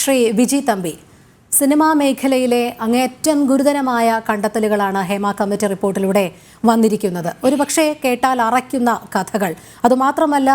Shri Viji Thampi. Cinema മേഖലയിലെ അങ്ങേയറ്റം ഗുരുതരമായ കണ്ടെത്തലുകളാണ് ഹേമ കമ്മിറ്റി റിപ്പോർട്ടിലൂടെ വന്നിരിക്കുന്നത്. ഒരുപക്ഷെ കേട്ടാൽ അറയ്ക്കുന്ന കഥകൾ. അതുമാത്രമല്ല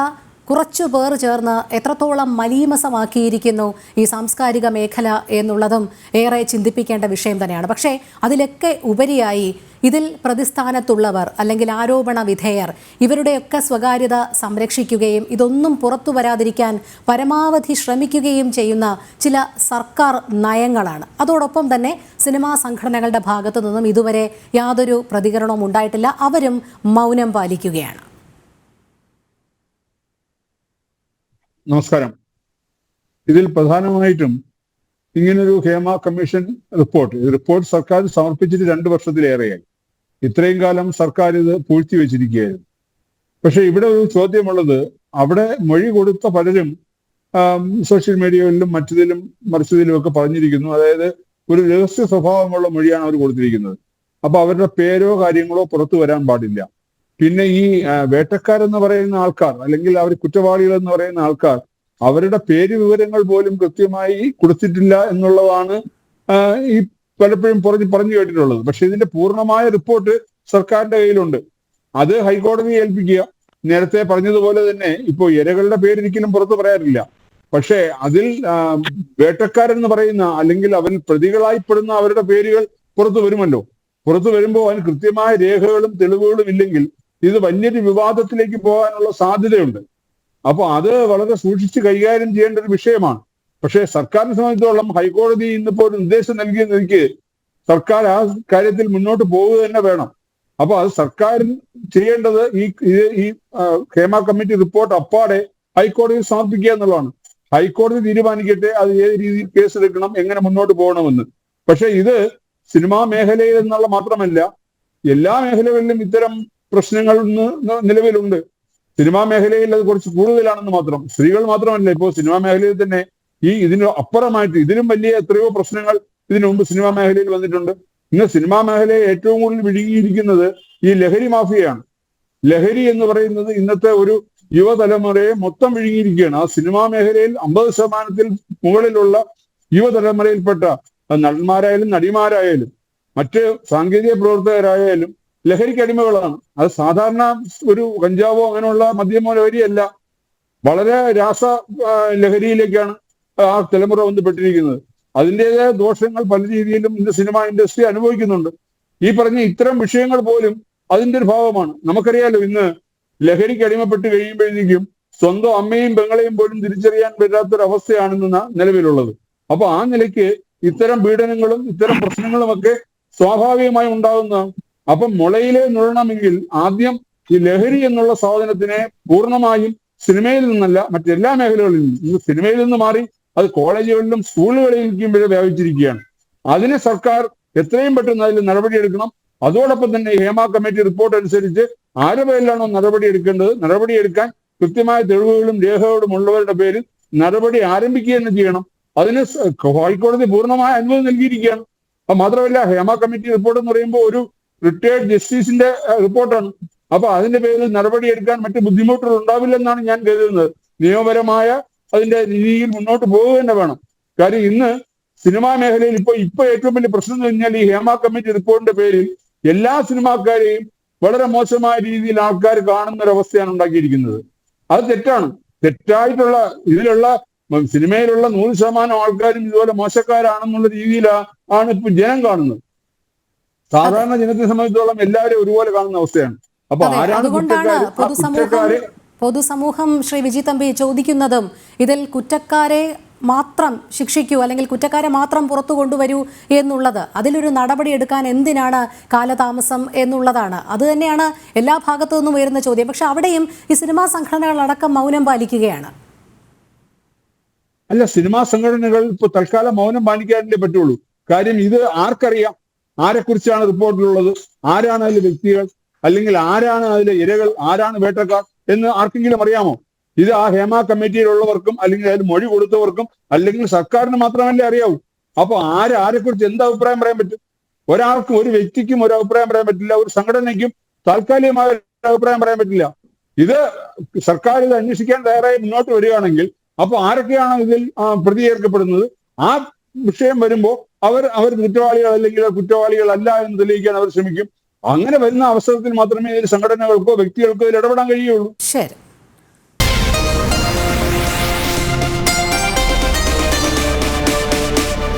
കുറച്ചു പേർ ചേർന്ന് എത്രത്തോളം മലീമസമാക്കിയിരിക്കുന്നു ഈ സാംസ്കാരിക മേഖല എന്നുള്ളതും ഏറെ ചിന്തിപ്പിക്കേണ്ട വിഷയം തന്നെയാണ്. പക്ഷേ അതിലൊക്കെ ഉപരിയായി ഇതിൽ പ്രതിസ്ഥാനത്തുള്ളവർ അല്ലെങ്കിൽ ആരോപണ വിധേയർ ഇവരുടെയൊക്കെ സ്വകാര്യത സംരക്ഷിക്കുകയും ഇതൊന്നും പുറത്തു വരാതിരിക്കാൻ പരമാവധി ശ്രമിക്കുകയും ചെയ്യുന്ന ചില സർക്കാർ നയങ്ങളാണ്. അതോടൊപ്പം തന്നെ സിനിമാ സംഘടനകളുടെ ഭാഗത്തു നിന്നും ഇതുവരെ യാതൊരു പ്രതികരണവും ഉണ്ടായിട്ടില്ല. അവരും മൗനം പാലിക്കുകയാണ്. നമസ്കാരം. ഇതിൽ പ്രധാനമായിട്ടും ഇങ്ങനൊരു ഹേമ കമ്മീഷൻ റിപ്പോർട്ട്. റിപ്പോർട്ട് സർക്കാർ സമർപ്പിച്ചിട്ട് രണ്ട് വർഷത്തിലേറെയായി. ഇത്രയും കാലം സർക്കാർ ഇത് പൂഴ്ത്തി വെച്ചിരിക്കുകയായിരുന്നു. പക്ഷെ ഇവിടെ ഒരു ചോദ്യമുള്ളത് അവിടെ മൊഴി കൊടുത്ത പലരും സോഷ്യൽ മീഡിയയിലും മറ്റതിലും മറിച്ചതിലും ഒക്കെ പറഞ്ഞിരിക്കുന്നു. അതായത് ഒരു രഹസ്യ സ്വഭാവമുള്ള മൊഴിയാണ് അവർ കൊടുത്തിരിക്കുന്നത്. അപ്പൊ അവരുടെ പേരോ കാര്യങ്ങളോ പുറത്തു വരാൻ പാടില്ല. പിന്നെ ഈ വേട്ടക്കാരെന്ന് പറയുന്ന ആൾക്കാർ അല്ലെങ്കിൽ അവർ കുറ്റവാളികൾ എന്ന് പറയുന്ന ആൾക്കാർ അവരുടെ പേര് വിവരങ്ങൾ പോലും കൃത്യമായി കൊടുത്തിട്ടില്ല എന്നുള്ളതാണ് ഈ പലപ്പോഴും പറഞ്ഞ് പറഞ്ഞു കേട്ടിട്ടുള്ളത്. പക്ഷെ ഇതിന്റെ പൂർണമായ റിപ്പോർട്ട് സർക്കാരിന്റെ കയ്യിലുണ്ട്. അത് ഹൈക്കോടതിയെ ഏൽപ്പിക്കുക. നേരത്തെ പറഞ്ഞതുപോലെ തന്നെ ഇപ്പോൾ ഇരകളുടെ പേരൊരിക്കലും പുറത്തു പറയാറില്ല. പക്ഷേ അതിൽ വേട്ടക്കാരെന്ന് പറയുന്ന അല്ലെങ്കിൽ അവൻ പ്രതികളായിപ്പെടുന്ന അവരുടെ പേരുകൾ പുറത്തു വരുമല്ലോ. പുറത്തു വരുമ്പോൾ അതിന് കൃത്യമായ രേഖകളും തെളിവുകളും ഇല്ലെങ്കിൽ ഇത് വലിയൊരു വിവാദത്തിലേക്ക് പോകാനുള്ള സാധ്യതയുണ്ട്. അപ്പോൾ അത് വളരെ സൂക്ഷിച്ച് കൈകാര്യം ചെയ്യേണ്ട ഒരു വിഷയമാണ്. പക്ഷേ സർക്കാരിനെ സംബന്ധിച്ചോളം ഹൈക്കോടതി ഇന്നിപ്പോ ഒരു നിർദ്ദേശം നൽകിയ നിലയ്ക്ക് സർക്കാർ ആ കാര്യത്തിൽ മുന്നോട്ട് പോവുക തന്നെ വേണം. അപ്പൊ അത് സർക്കാർ ചെയ്യേണ്ടത് ഈ ഈ ഹേമ കമ്മിറ്റി റിപ്പോർട്ട് അപ്പാടെ ഹൈക്കോടതിയിൽ സമർപ്പിക്കുക എന്നുള്ളതാണ്. ഹൈക്കോടതി തീരുമാനിക്കട്ടെ അത് ഏത് രീതിയിൽ കേസ് എടുക്കണം എങ്ങനെ മുന്നോട്ട് പോകണമെന്ന്. പക്ഷെ ഇത് സിനിമാ മേഖലയിൽ എന്നുള്ള മാത്രമല്ല എല്ലാ മേഖലകളിലും ഇത്തരം പ്രശ്നങ്ങൾ നിലവിലുണ്ട്. സിനിമാ മേഖലയിൽ അത് കുറച്ച് കൂടുതലാണെന്ന് മാത്രം. സ്ത്രീകൾ മാത്രമല്ല ഇപ്പോൾ സിനിമാ മേഖലയിൽ തന്നെ ഈ ഇതിന് അപ്പുറമായിട്ട് ഇതിലും വലിയ എത്രയോ പ്രശ്നങ്ങൾ ഇതിനു മുമ്പ് സിനിമാ മേഖലയിൽ വന്നിട്ടുണ്ട്. ഇന്ന് സിനിമാ മേഖലയെ ഏറ്റവും കൂടുതൽ വിഴുങ്ങിയിരിക്കുന്നത് ഈ ലഹരി മാഫിയയാണ്. ലഹരി എന്ന് പറയുന്നത് ഇന്നത്തെ ഒരു യുവതലമുറയെ മൊത്തം വിഴുങ്ങിയിരിക്കുകയാണ്. ആ സിനിമാ മേഖലയിൽ അമ്പത് ശതമാനത്തിൽ മുകളിലുള്ള യുവതലമുറയിൽപ്പെട്ട നടന്മാരായാലും നടിമാരായാലും മറ്റ് സാങ്കേതിക പ്രവർത്തകരായാലും ലഹരിക്ക് അടിമകളാണ്. അത് സാധാരണ ഒരു കഞ്ചാവോ അങ്ങനെയുള്ള മദ്യമോ ലഹരിയല്ല. വളരെ രാസ ലഹരിയിലേക്കാണ് ആ തലമുറ ബന്ധപ്പെട്ടിരിക്കുന്നത് അതിന്റെതായ ദോഷങ്ങൾ പല രീതിയിലും ഇന്ന് സിനിമ ഇൻഡസ്ട്രി അനുഭവിക്കുന്നുണ്ട്. ഈ പറഞ്ഞ ഇത്തരം വിഷയങ്ങൾ പോലും അതിന്റെ ഒരു ഭാഗമാണ് നമുക്കറിയാലോ ഇന്ന് ലഹരിക്ക് അടിമപ്പെട്ട് കഴിയുമ്പോഴേക്കും സ്വന്തം അമ്മയും പെങ്ങളെയും പോലും തിരിച്ചറിയാൻ പറ്റാത്തൊരവസ്ഥയാണ് ഇന്ന് ന- നിലവിലുള്ളത്. അപ്പൊ ആ നിലയ്ക്ക് ഇത്തരം പീഡനങ്ങളും ഇത്തരം പ്രശ്നങ്ങളും ഒക്കെ സ്വാഭാവികമായി ഉണ്ടാകുന്നതാണ് അപ്പം മുളയിലെ നുഴണമെങ്കിൽ ആദ്യം ഈ ലഹരി എന്നുള്ള സാധനത്തിനെ പൂർണമായും സിനിമയിൽ നിന്നല്ല മറ്റെല്ലാ മേഖലകളിൽ നിന്നും സിനിമയിൽ നിന്ന് മാറി അത് കോളേജുകളിലും സ്കൂളുകളിലേക്കും വരെ വ്യാപിച്ചിരിക്കുകയാണ്. അതിന് സർക്കാർ എത്രയും പെട്ടെന്ന് അതിൽ നടപടിയെടുക്കണം. അതോടൊപ്പം തന്നെ ഹേമ കമ്മിറ്റി റിപ്പോർട്ട് അനുസരിച്ച് ആരുടെ പേരിലാണോ നടപടി എടുക്കേണ്ടത് നടപടിയെടുക്കാൻ കൃത്യമായ തെളിവുകളും രേഖകളും ഉള്ളവരുടെ പേരിൽ നടപടി ആരംഭിക്കുക തന്നെ ചെയ്യണം. അതിന് ഹൈക്കോടതി പൂർണമായ അനുമതി നൽകിയിരിക്കുകയാണ്. അപ്പൊ മാത്രമല്ല ഹേമ കമ്മിറ്റി റിപ്പോർട്ട് എന്ന് പറയുമ്പോൾ ഒരു റിട്ടയർഡ് ജസ്റ്റിസിന്റെ റിപ്പോർട്ടാണ്. അപ്പൊ അതിന്റെ പേരിൽ നടപടിയെടുക്കാൻ മറ്റ് ബുദ്ധിമുട്ടുകൾ ഉണ്ടാവില്ലെന്നാണ് ഞാൻ കരുതുന്നത്. നിയമപരമായ അതിന്റെ രീതിയിൽ മുന്നോട്ട് പോവുക തന്നെ വേണം. കാര്യം ഇന്ന് സിനിമാ മേഖലയിൽ ഇപ്പൊ ഇപ്പൊ ഏറ്റവും വലിയ പ്രശ്നം എന്ന് കഴിഞ്ഞാൽ ഈ ഹേമ കമ്മിറ്റി റിപ്പോർട്ടിന്റെ പേരിൽ എല്ലാ സിനിമാക്കാരെയും വളരെ മോശമായ രീതിയിൽ ആൾക്കാർ കാണുന്ന ഒരു അവസ്ഥയാണ് ഉണ്ടാക്കിയിരിക്കുന്നത്. അത് തെറ്റാണ്. തെറ്റായിട്ടുള്ള ഇതിലുള്ള സിനിമയിലുള്ള നൂറ് ശതമാനം ആൾക്കാരും ഇതുപോലെ മോശക്കാരാണെന്നുള്ള രീതിയിലാണ് ആണ് ഇപ്പൊ ജനം കാണുന്നത്. സാധാരണ ജനത്തെ സംബന്ധിച്ചോളം എല്ലാവരും ഒരുപോലെ കാണുന്ന അവസ്ഥയാണ്. അപ്പൊ ആരാണ് കുറ്റക്കാര്? ആ കുറ്റക്കാരെ പൊതുസമൂഹം ശ്രീ വിജി തമ്പി ചോദിക്കുന്നതും ഇതിൽ കുറ്റക്കാരെ മാത്രം ശിക്ഷിക്കൂ അല്ലെങ്കിൽ കുറ്റക്കാരെ മാത്രം പുറത്തു കൊണ്ടുവരൂ എന്നുള്ളത് അതിലൊരു നടപടി എടുക്കാൻ എന്തിനാണ് കാലതാമസം എന്നുള്ളതാണ്. അത് തന്നെയാണ് എല്ലാ ഭാഗത്തു നിന്നും ഉയരുന്ന ചോദ്യം. പക്ഷെ അവിടെയും ഈ സിനിമാ സംഘടനകളടക്കം മൗനം പാലിക്കുകയാണ്. അല്ല സിനിമാ സംഘടനകൾ ഇപ്പൊ തൽക്കാലം മൗനം പാലിക്കാനല്ലേ പറ്റുള്ളൂ. കാര്യം ഇത് ആർക്കറിയാം? ആരെക്കുറിച്ചാണ് റിപ്പോർട്ടിലുള്ളത്? ആരാണ് അതിലെ വ്യക്തികൾ? അല്ലെങ്കിൽ ആരാണ് അതിലെ ഇരകൾ? ആരാണ് വേട്ടക്കാർ? എന്ന് ആർക്കെങ്കിലും അറിയാമോ? ഇത് ആ ഹേമ കമ്മിറ്റിയിലുള്ളവർക്കും അല്ലെങ്കിൽ അതിൽ മൊഴി കൊടുത്തവർക്കും അല്ലെങ്കിൽ സർക്കാരിന് മാത്രമല്ലേ അറിയാവൂ? അപ്പൊ ആര് ആരെക്കുറിച്ച് എന്ത് അഭിപ്രായം പറയാൻ പറ്റും? ഒരാൾക്കും ഒരു വ്യക്തിക്കും ഒരു അഭിപ്രായം പറയാൻ പറ്റില്ല. ഒരു സംഘടനയ്ക്കും താൽക്കാലികമായ അഭിപ്രായം പറയാൻ പറ്റില്ല. ഇത് സർക്കാർ ഇത് അന്വേഷിക്കാൻ തയ്യാറായി മുന്നോട്ട് വരികയാണെങ്കിൽ അപ്പൊ ആരൊക്കെയാണ് ഇതിൽ ആ, പ്രതി ചേർക്കപ്പെടുന്നത് ആ വിഷയം വരുമ്പോൾ അവർ അവർ കുറ്റവാളികൾ അല്ലെങ്കിൽ കുറ്റവാളികളല്ല എന്ന് തെളിയിക്കാൻ അവർ ശ്രമിക്കും. അങ്ങനെ വരുന്ന അവസരത്തിൽ മാത്രമേ സംഘടനകൾക്കോ വ്യക്തികൾക്കോ ഇടപെടാൻ കഴിയുള്ളൂ ശരി.